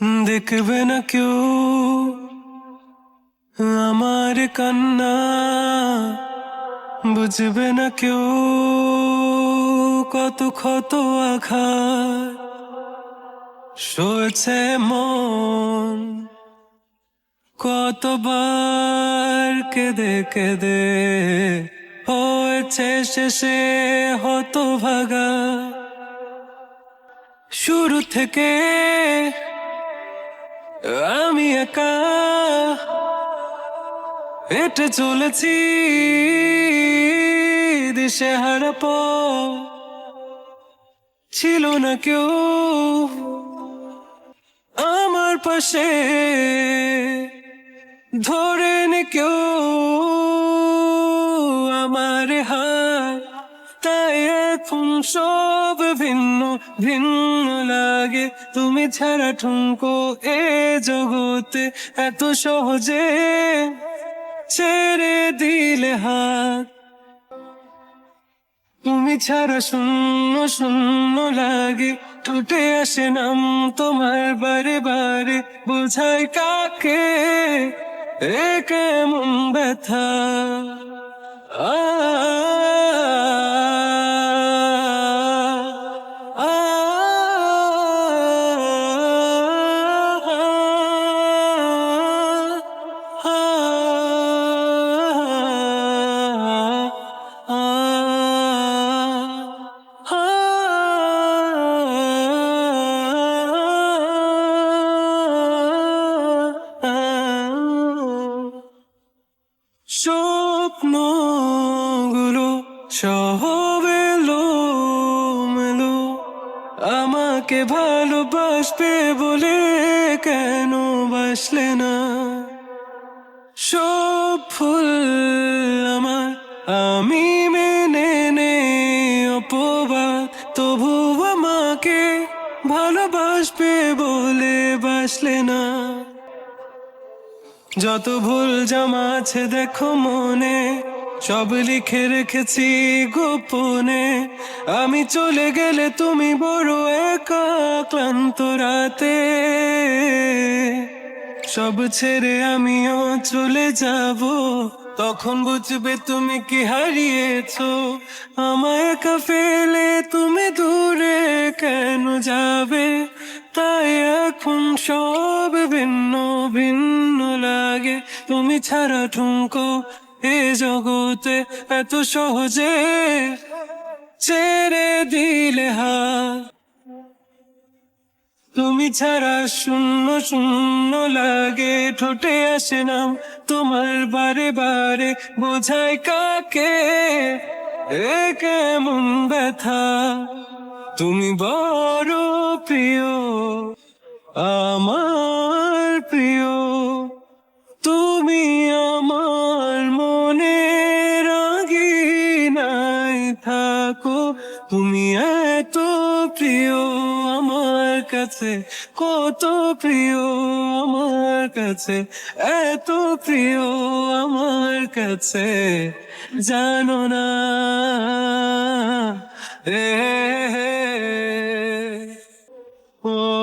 দেখবে না কেউ আমার কান্না বুঝবে না কেউ কত ক্ষত আঘাত সয়েছে মন কতবার কেঁদে কেঁদে হয়েছে শেষে হতো ভাগা শুরু থেকে আমি একা হেঁটে চলেছি দিশে হারাপ। ছিল না কেউ আমার পাশে। ধরে কেউ আমার হাত। তাই এখন সব ভিন্ন। ভিন্ন লাগে। তুমি ছাড়া ঠুমকো এ জগতে এত সহজে। ছেড়ে দিলে হাত। তুমি ছাড়া শূন্য শূন্য লাগে। টুটে আসে নাম তোমার বারে বারে। বোঝাই কাকে? এ কেমন ব্যথা? স্বপ্নগুলো সহবে মেলো আমাকে ভালোবাসবে বলে কেন বাসলে না? সব ফুল আমার, আমি মেনে নে অপবাদ। তবু আমাকে ভালোবাসবে বলে বাসলে না। যত ভুল জমা আছে দেখো মনে, সব লিখে রেখেছি গোপনে। আমি চলে গেলে তুমি বড় একা ক্লান্ত রাতে। সব ছেড়ে আমিও চলে যাব, তখন বুঝবে তুমি কি হারিয়েছ। আমায় একা ফেলে তুমি দূরে কেন যাবে? তাই এখন সব ভিন্ন ভিন্ন লাগে। তুমি ছাড়া ঠুমকো এ জগতে এত সহজে। ছেড়ে দিলে হাত। তুমি ছাড়া শূন্য শূন্য লাগে। ঠোঁটে আসে নাম তোমার বারে বারে। বোঝায় কাকে? এ কেমন ব্যথা? তুমি বড় প্রিয়। তুমি আমার মনে রাগি নাই থাকো। তুমি এত প্রিয় আমার কাছে, কত প্রিয় আমার কাছে, এত প্রিয় আমার কাছে, জানো না। এ ও